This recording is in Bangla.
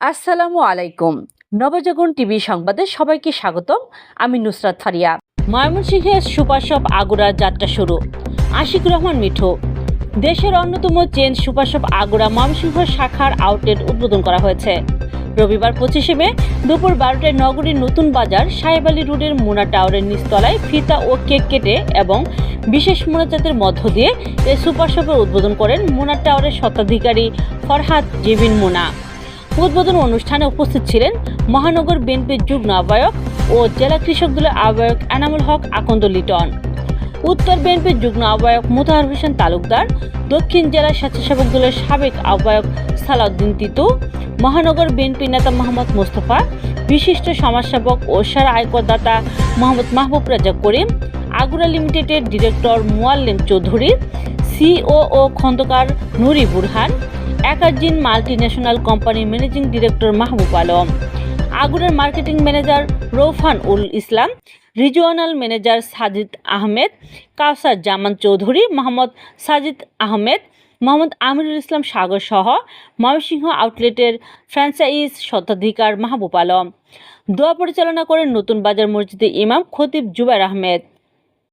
আসসালামু আলাইকুম। নবজাগরণ টিভি সংবাদে সবাইকে স্বাগতম। আমি নুসরাত ফারিয়া। ময়মনসিংহের সুপার শপ আগুড়ার যাত্রা শুরু। আশিক রহমান মিঠু। দেশের অন্যতম chain super shop Agora Mymensingh শাখার আউটলেট উদ্বোধন করা হয়েছে। রবিবার পঁচিশে মে, দুপুর বারোটায় নগরীর নতুন বাজার সাহেব আলী রোডের মুনা টাওয়ারের নিচতলায় ফিতা ও কেক কেটে এবং বিশেষ মোনাজাতের মধ্য দিয়ে এই সুপার শপের উদ্বোধন করেন মুনা টাওয়ারের স্বত্বাধিকারী ফরহাদ জেবিন মুনা। উদ্বোধন অনুষ্ঠানে উপস্থিত ছিলেন মহানগর বিএনপির যুগ্ম আহ্বায়ক ও জেলা কৃষক দলের আহ্বায়ক এনামুল হক আকন্দ লিটন। উত্তর বিএনপির যুগ্ম আহ্বায়ক মুতাহার হোসেন তালুকদার, দক্ষিণ জেলা স্বেচ্ছাসেবক দলের সাবেক আহ্বায়ক সালাউদ্দিন তিতু, মহানগর বিএনপি নেতা মোহাম্মদ মোস্তফা, বিশিষ্ট সমাজসেবক ও সারা আয়করদাতা মোহাম্মদ মাহবুব রাজা করিম আগুরা লিমিটেডের ডিরেক্টর মুয়াল্লিম চৌধুরী সিও ও খন্দকার নুরি বুরহান একার্জিন মাল্টি ন্যাশনাল কোম্পানির ম্যানেজিং ডিরেক্টর মাহবুব আলম, আগুনের marketing manager Roufan Ul Islam, regional manager Sajid Ahmed, Kawsar Zaman Chowdhury, Mohammad Sajid Ahmed, Mohammad Amirul Islam Sagar সহ ময়মনসিংহ আউটলেটের ফ্র্যাঞ্চাইজ স্বত্বাধিকার মাহবুব আলম। দোয়া পরিচালনা করেন নতুন বাজার মসজিদে ইমাম খতিব জুবাইর আহমেদ।